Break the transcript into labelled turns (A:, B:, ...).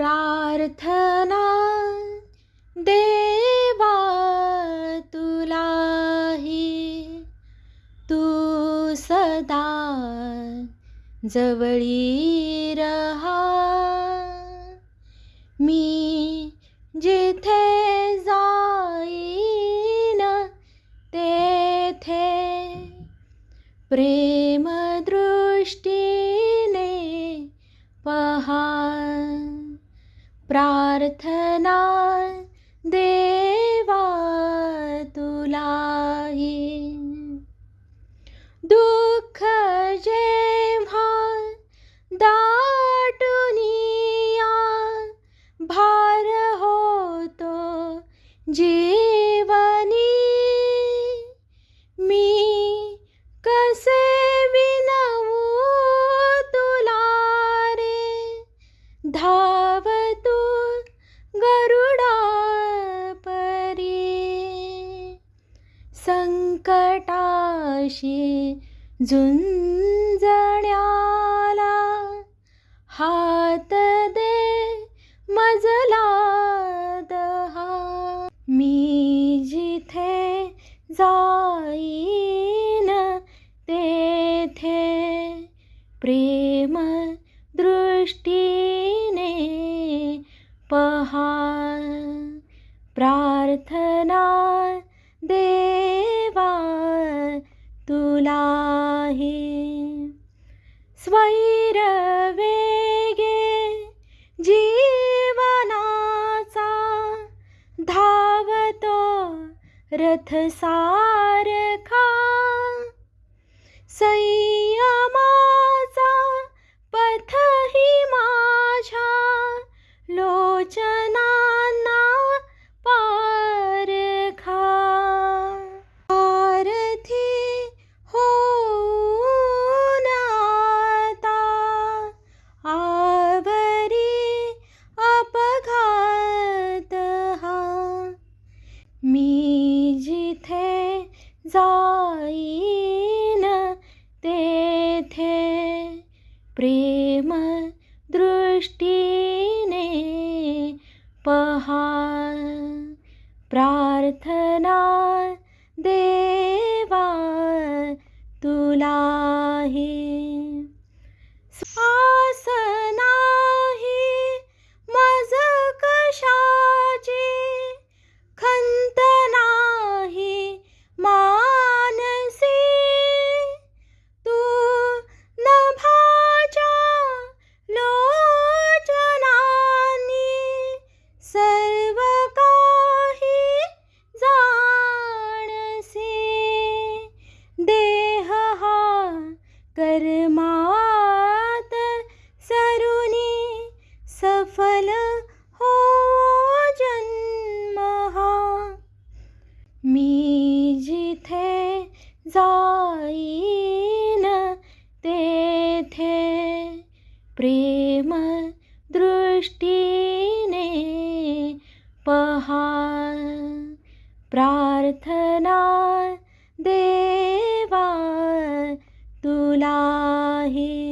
A: प्रार्थना देवा तुलाही तू सदा जवळी रहा. मी जिथे जाईन तेथे प्रेमदृष्टीने पहा. प्रार्थना देवा तुला दुःख जेव्हा दाटुनिया भार होतो जीवनी। संकटाशी झुंजण्याला हात दे मजला दहा. मी जिथे जाईन तेथे प्रेम दृष्टीने पहा. प्रार्थना दे तुला तुलाही. स्वैर वेगे जीवनाचा धावतो रथसार जाईन. तेथे प्रेम दृष्टीने पहा प्रार्थना देवा तुलाही कर्मात सरुनी सफल हो जन्म हा मी जिथे जाईन तेथे प्रेम दृष्टीने पहा प्रार्थना देवा